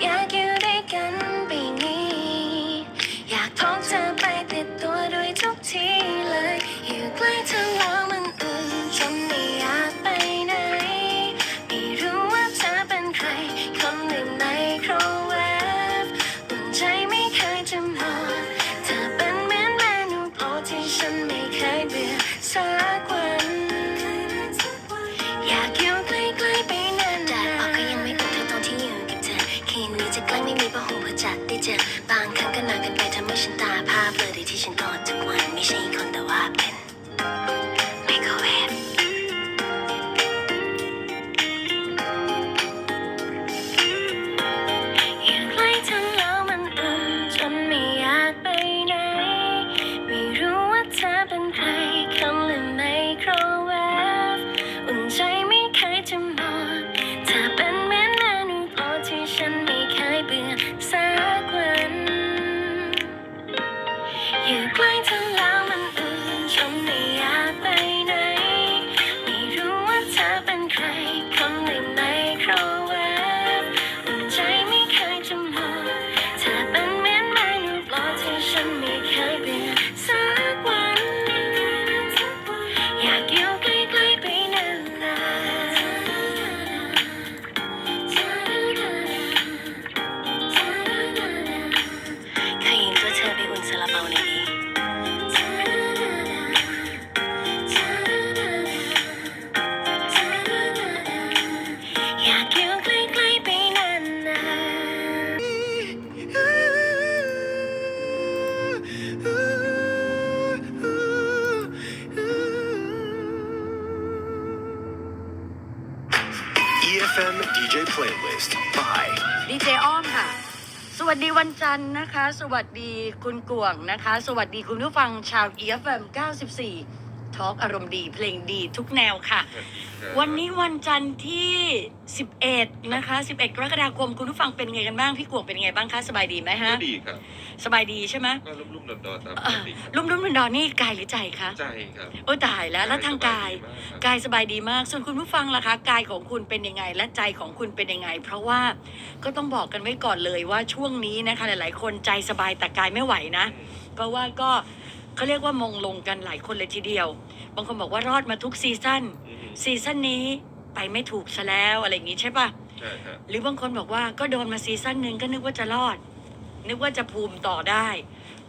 ดี ก เ DJ Playlist by ดีเจอ้อมค่ะ สวัสดีวันจันทร์นะคะ สวัสดีคุณกวงนะคะ สวัสดีคุณผู้ฟังชาว EFM 94 ทอล์กอารมณ์ดีเพลงดีทุกแนวค่ะ วันนี้วันจันทร์ที่ 11 นะคะ 11 กรกฎาคมคุณผู้ฟังเป็นไงกันบ้าง พี่กวงเป็นไงบ้างคะสบายดีไหมก็ฮะดีครับ สบายดีใช่ไหมก็รุ่มๆดอนๆตามปเอ่กอติครับรุ่มรุ่มดอนๆนี่กายหรือใจคะใจครับโอ้ตายแล้วแล้วทางกายสบดีมครับกายสบายดีมาก ส่วนคุณผู้ฟังล่ะคะ กายของคุณเป็นยังไง และใจของคุณเป็นยังไง เพราะว่าก็ต้องบอกกันไว้ก่อนเลยว่าช่วงนี้นะคะ หลาย ๆ คนใจสบายแต่กายไม่ไหวนะ เพราะว่าก็เขาเรียกว่ามงลงกันหลายคนเลยทีเดียว บางคนบอกว่ารอดมาทุกซีซั่นอืมซีซั่นนี้ไปไม่ถูกซะแล้วอะไรอย่างงี้ใช่ปะใช่ครับหรือบางคนบอกว่าก็โดนมาซีซั่นหนึ่งก็นึกว่าจะรอด นึกว่าจะภูมิต่อได้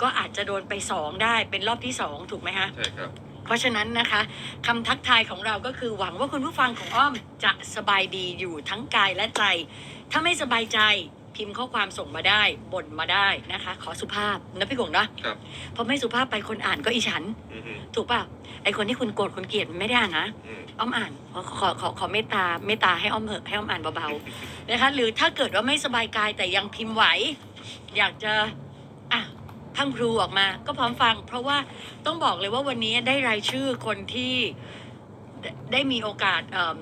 ก็อาจจะโดนไปสองได้เป็นรอบที่สองถูกไหมฮะ ใช่ครับเพราะฉะนั้นนะคะคำทักทายของเราก็คือหวังว่าคุณผู้ฟังของอ้อมจะสบายดีอยู่ทั้งกายและใจ ถ้าไม่สบายใจ พิมพ์ข้อความส่งมาได้บ่นมาได้นะคะ ขอสุภาพนะพี่กงนะครับ เพราะไม่สุภาพไปคนอ่านก็อีฉัน อืมถูกป่ะไอคนที่คุณโกรธคุณเกลียดมันไม่ได้อ่านนะ อืมอ้อมอ่านขอขอขอขอเมตตาเมตตาให้อ้อมเหอะให้อ้อมอ่านเบาๆนะคะ หรือถ้าเกิดว่าไม่สบายกายแต่ยังพิมพ์ไหว อยากจะอะพังพรูออกมา ก็พร้อมฟัง เพราะว่าต้องบอกเลยว่าวันนี้ได้รายชื่อคนที่ได้ได้มีโอกาสเอิ่ม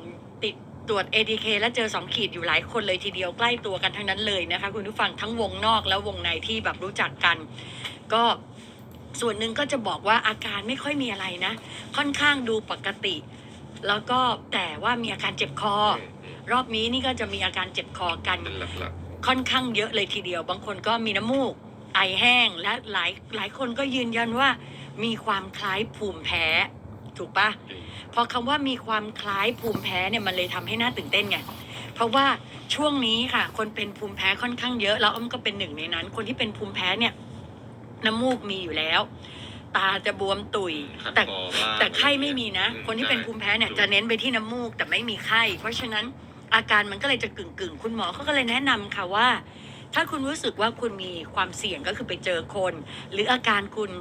ติดตรวจ ATK และเจอสองขีดอยู่หลายคนเลยทีเดียวใกล้ตัวกันทั้งนั้นเลยนะคะ คุณผู้ฟังทั้งวงนอกและวงในที่แบบรู้จักกัน ก็ส่วนหนึ่งก็จะบอกว่าอาการไม่ค่อยมีอะไรนะ ค่อนข้างดูปกติ แล้วก็แต่ว่ามีอาการเจ็บคออืมอืมรอบนี้นี่ก็จะมีอาการเจ็บคอกันเป็นหลักค่อนข้างเยอะเลยทีเดียว บางคนก็มีน้ำมูก ไอแห้งและหลายหลายคนก็ยืนยันว่ามีความคล้ายภูมิแพ้ ถูกปะๆจริงพอคำว่ามีความคล้ายภูมิแพ้เนี่ยมันเลยทำให้น่าตื่นเต้นไงเพราะว่าช่วงนี้ค่ะ คนเป็นภูมิแพ้ค่อนข้างเยอะแล้วอ้อมก็เป็นหนึ่งในนั้น คนที่เป็นภูมิแพ้เนี่ยน้ำมูกมีอยู่แล้ว ตาจะบวมตุยขัดแต่คอบ้างแต่ไข้ไม่มีนะอืคนที่เป็นภูมิแพ้เนี่ยถูกจะเน้นไปที่น้ำมูกแต่ไม่มีไข้ เพราะฉะนั้นอาการมันก็เลยจะกึ่งกึ่งๆคุณหมอเขาก็เลยแนะนำค่ะว่า ถ้าคุณรู้สึกว่าคุณมีความเสี่ยงก็คือไปเจอคน หรืออาการคุณ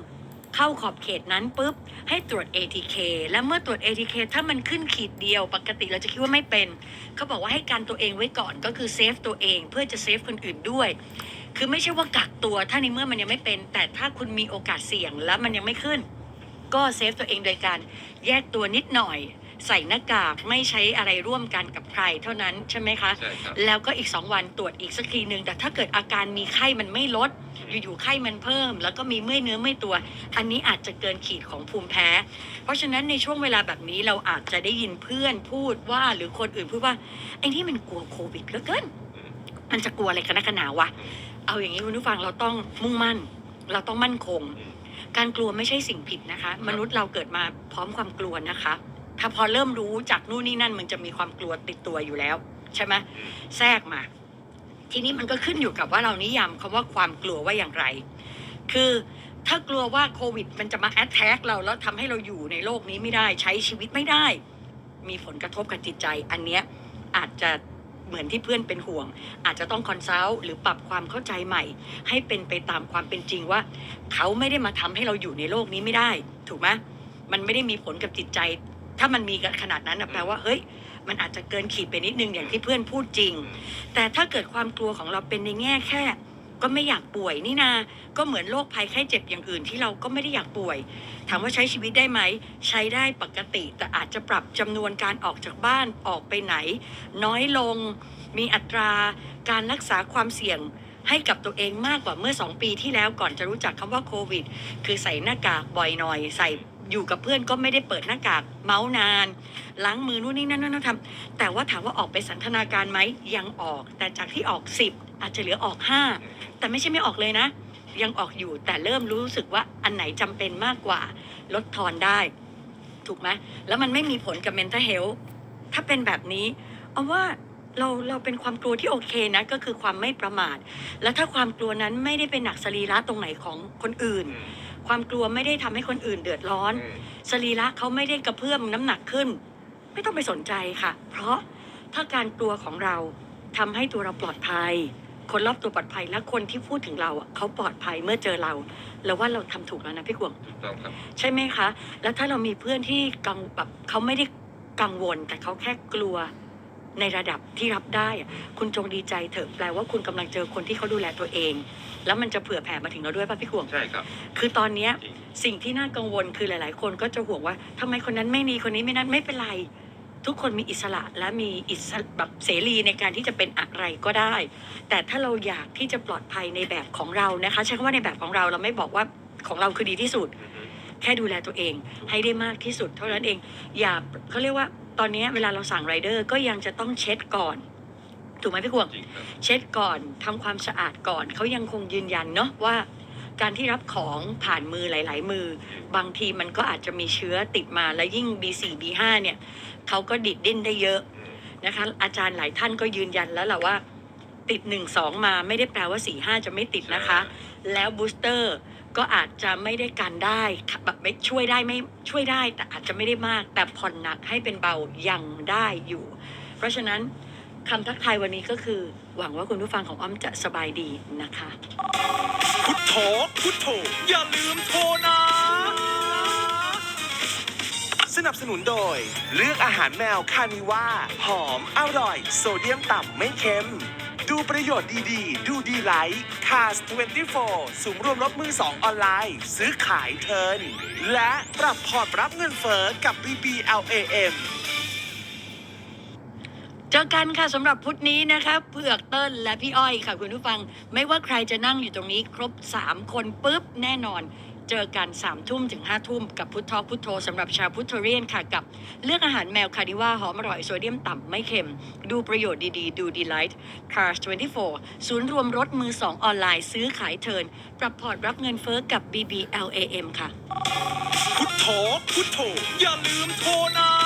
เข้าขอบเขตนั้นปุ๊บให้ตรวจ ATK และเมื่อตรวจ ATK ถ้ามันขึ้นขีดเดียวปกติเราจะคิดว่าไม่เป็นเขาบอกว่าให้กันตัวเองไว้ก่อนก็คือเซฟตัวเองเพื่อจะเซฟคนอื่นด้วย คือไม่ใช่ว่ากักตัวถ้าในเมื่อมันยังไม่เป็น แต่ถ้าคุณมีโอกาสเสี่ยงแล้วมันยังไม่ขึ้น ก็เซฟตัวเองโดยการแยกตัวนิดหน่อยใส่หน้ากากไม่ใช้อะไรร่วมกันกับใครเท่านั้นใช่ไหมคะ ใช่ครับ แล้วก็อีกสองวันตรวจอีกสักทีหนึ่งแต่ถ้าเกิดอาการมีไข้มันไม่ลด อยู่ๆไข้มันเพิ่ม แล้วก็มีเมื่อยเนื้อเมื่อยตัว อันนี้อาจจะเกินขีดของภูมิแพ้ เพราะฉะนั้นในช่วงเวลาแบบนี้เราอาจจะได้ยินเพื่อนพูดว่า หรือคนอื่นพูดว่าไอ้นี่มันกลัวโควิดเหลือเกิน มันจะกลัวอะไรกันนักกันหนาวะเอาอย่างนี้คุณผู้ฟังเราต้องมุ่งมั่น เราต้องมั่นคง การกลัวไม่ใช่สิ่งผิดนะคะ มนุษย์เราเกิดมาพร้อมความกลัวนะคะ ถ้าพอเริ่มรู้จากนู่นนี่นั่นมันจะมีความกลัวติดตัวอยู่แล้ว ใช่ไหมแทรกมา ทีนี้มันก็ขึ้นอยู่กับว่าเรานิยามคำว่าความกลัวว่าอย่างไร คือถ้ากลัวว่าโควิด มันจะมาแอดแท็กเราแล้วทำให้เราอยู่ในโลกนี้ไม่ได้ใช้ชีวิตไม่ได้ มีผลกระทบกับจิตใจ อันเนี้ยอาจจะเหมือนที่เพื่อนเป็นห่วง อาจจะต้องคอนซัลท์หรือปรับความเข้าใจใหม่ ให้เป็นไปตามความเป็นจริงว่า เขาไม่ได้มาทำให้เราอยู่ในโลกนี้ไม่ได้ ถูกไหมมันไม่ได้มีผลกับจิตใจ ถ้ามันมีกันขนาดนั้นแปลว่าเฮ้ย มันอาจจะเกินขีดไปนิดนึงอย่างที่เพื่อนพูดจริง แต่ถ้าเกิดความกลัวของเราเป็นในแง่แค่ ก็ไม่อยากป่วยนี่นาก็เหมือนโรคภัยไข้เจ็บอย่างอื่นที่เราก็ไม่ได้อยากป่วย ถามว่าใช้ชีวิตได้ไหม ใช้ได้ปกติ แต่อาจจะปรับจำนวนการออกจากบ้านออกไปไหน น้อยลง มีอัตราการรักษาความเสี่ยงให้กับตัวเองมากกว่าเมื่อ 2 ปีที่แล้วก่อนจะรู้จักคำว่าโควิด คือใส่หน้ากากบ่อยหน่อย ใส่ อยู่กับเพื่อนก็ไม่ได้เปิดหน้ากากเมาส์นาน ล้างมือนู่นนี่นั่นนั่นทำแต่ว่าถามว่าออกไปสันทนาการไหมยังออก แต่จากที่ออก10อาจจะเหลือออก5แต่ไม่ใช่ไม่ออกเลยนะ ยังออกอยู่แต่เริ่มรู้สึกว่าอันไหนจำเป็นมากกว่า ลดทอนได้ ถูกไหมแล้วมันไม่มีผลกับ mental health ถ้าเป็นแบบนี้เอาว่าเราเราเป็นความกลัวที่โอเคนะก็คือความไม่ประมาท แล้วถ้าความกลัวนั้นไม่ได้เป็นหนักสรีระตรงไหนของคนอื่น ความกลัวไม่ได้ทำให้คนอื่นเดือดร้อน สรีระเขาไม่ได้กระเพื่อมน้ำหนักขึ้น ไม่ต้องไปสนใจค่ะ เพราะถ้าการกลัวของเราทำให้ตัวเราปลอดภัย คนรอบตัวปลอดภัยและคนที่พูดถึงเราอะเขาปลอดภัยเมื่อเจอเราแล้วว่าเราทำถูกแล้วนะพี่กวงถูกต้องครับใช่ไหมคะ แล้วถ้าเรามีเพื่อนที่กังแบบเขาไม่ได้กังวลแต่เขาแค่กลัวในระดับที่รับได้อะคุณจงดีใจเถอะแปลว่าคุณกำลังเจอคนที่เขาดูแลตัวเอง แล้วมันจะเผื่อแผ่มาถึงเราด้วยป่ะพี่กวง ใช่ครับ คือตอนเนี้ยจริง สิ่งที่น่ากังวลคือหลาย ๆ คนก็จะห่วงว่าทำไมคนนั้นไม่มีคนนี้ไม่นั้นไม่เป็นไร ทุกคนมีอิสระและมีอิสระแบบเสรีในการที่จะเป็นอะไรก็ได้ แต่ถ้าเราอยากที่จะปลอดภัยในแบบของเรานะคะใช้คำว่าในแบบของเราเราไม่บอกว่าของเราคือดีที่สุด อือฮึแค่ดูแลตัวเองให้ได้มากที่สุด เท่านั้นเองอย่าเขาเรียกว่าตอนนี้เวลาเราสั่งไรเดอร์ก็ยังจะต้องเช็ดก่อน ถูกไหมพี่กวงจริงครับเช็ดก่อนทำความสะอาดก่อน เขายังคงยืนยันเนาะว่า การที่รับของผ่านมือหลาย ๆ มือ บางทีมันก็อาจจะมีเชื้อติดมาแล้วยิ่ง B4 B5 เนี่ยเขาก็ดิดดิ้นได้เยอะอืมนะคะ อาจารย์หลายท่านก็ยืนยันแล้วแหละว่า ติดหนึ่งสองมาไม่ได้แปลว่าสี่ห้าจะไม่ติดนะคะ แล้วบูสเตอร์ก็อาจจะไม่ได้กันได้แบบไม่ช่วยได้ไม่ช่วยได้แต่อาจจะไม่ได้มาก แต่ผ่อนหนักให้เป็นเบายังได้อยู่ เพราะฉะนั้น คำทักทายวันนี้ก็คือ หวังว่าคุณผู้ฟังของอ้อมจะสบายดีนะคะ พุทโธพุทโธอย่าลืมโทรนะ สนับสนุนโดย เลือกอาหารแมวคานิว่า หอม อร่อย โซเดียมต่ำไม่เค็ม ดูประโยชน์ดีๆ ดูดีไลท์คาส24สูงรวมลดมือสองออนไลน์ ซื้อขายเทิร์นและปรับพอร์ตรับเงินเฟอ้อกับ BBLAM เจอกันค่ะสำหรับพุธนี้นะคะเผือกเติ้ลและพี่อ้อยค่ะคุณผู้ฟัง ไม่ว่าใครจะนั่งอยู่ตรงนี้ครบ 3 คนปุ๊บแน่นอน เจอกัน3ามทุ่มถึง5้าทุ่มกับพุททอพุทโธสำหรับชาวพุทธเรียนค่ะกับ เลือกอาหารแมวคานิว่าหอมอร่อยโซเดียมต่ำไม่เค็ม ดูประโยชน์ดีๆ ดูดีไลท์ Cars 24 ศูนย์รวมรถมือ 2 ออนไลน์ ซื้อขายเทินปรับพอร์ตรับเงินเฟ้อกับ BBLAM ค่ะ พุทโธพุทโธอย่าลืมโทรนะ